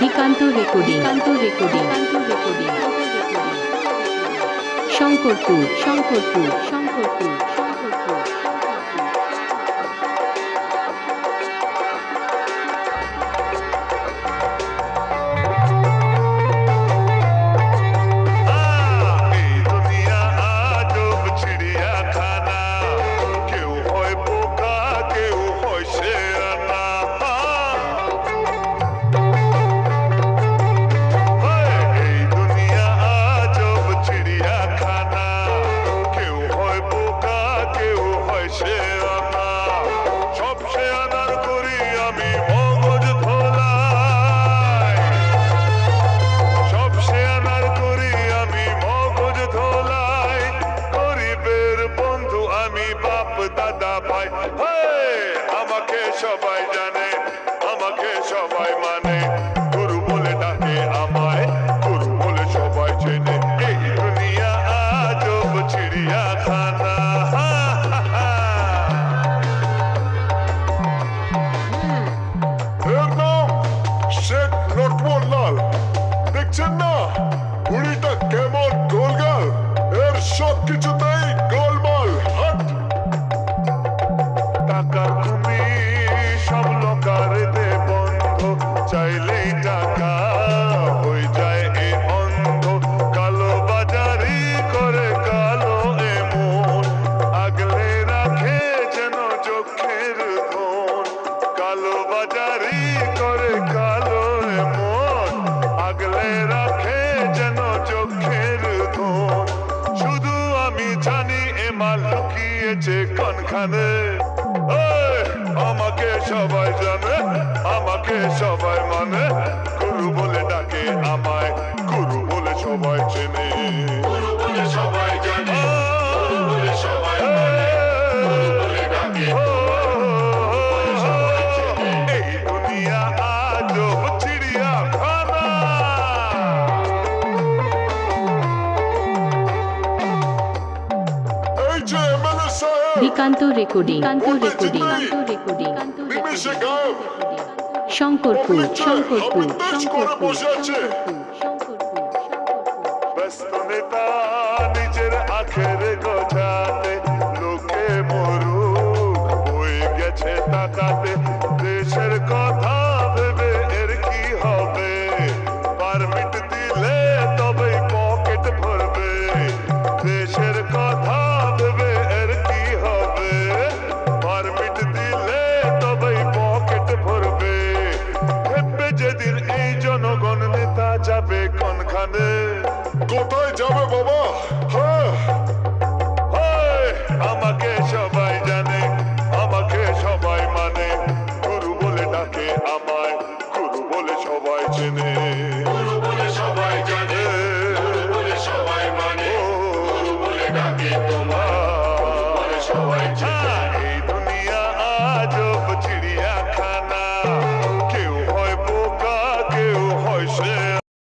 দিকান্ত recording. দিকান্ত recording. Shankarpur. Shankarpur. Shankarpur. দাদা ভাই। আমাকে সবাই জানে আমাকে সবাই মানে। গুরু বলে ডাকে আমায় গুরু বলে সবাই চেনে। এই দুনিয়া আজব চিড়িয়াখানা। শেখ দেখছেন না? হয়ে যায় এ অন্ধ, কালো করে কালো এমন আগলে রাখে যেন চোখের ধন, কালো করে কালো এমন আগলে রাখে যেন চোখের ধন। শুধু আমি জানি এ লুকিয়েছে কোনখানে। আমাকে সবাই জানে। আমাকে সবাই মানে গুরু বলে ডাকে আমায় গুরু বলে সবাই চেনে। গুরু বলে সবাই জানে গুরু বলে সবাই মানে গুরু বলে ডাকে। Recording recording. Dikanta recording Shankarpur Shankarpur Shankarpur আছে। শঙ্করপুর কোনখানে কোথায় যাবে বাবা? হ্যাঁ। আমাকে সবাই জানে আমাকে সবাই মানে। গুরু বলে ডাকে আমায় গুরু বলে সবাই চেনে। গুরু বলে সবাই জানে গুরু বলে সবাই মানে। গুরু বলে ডাকে তোমায় সবাই চেনে।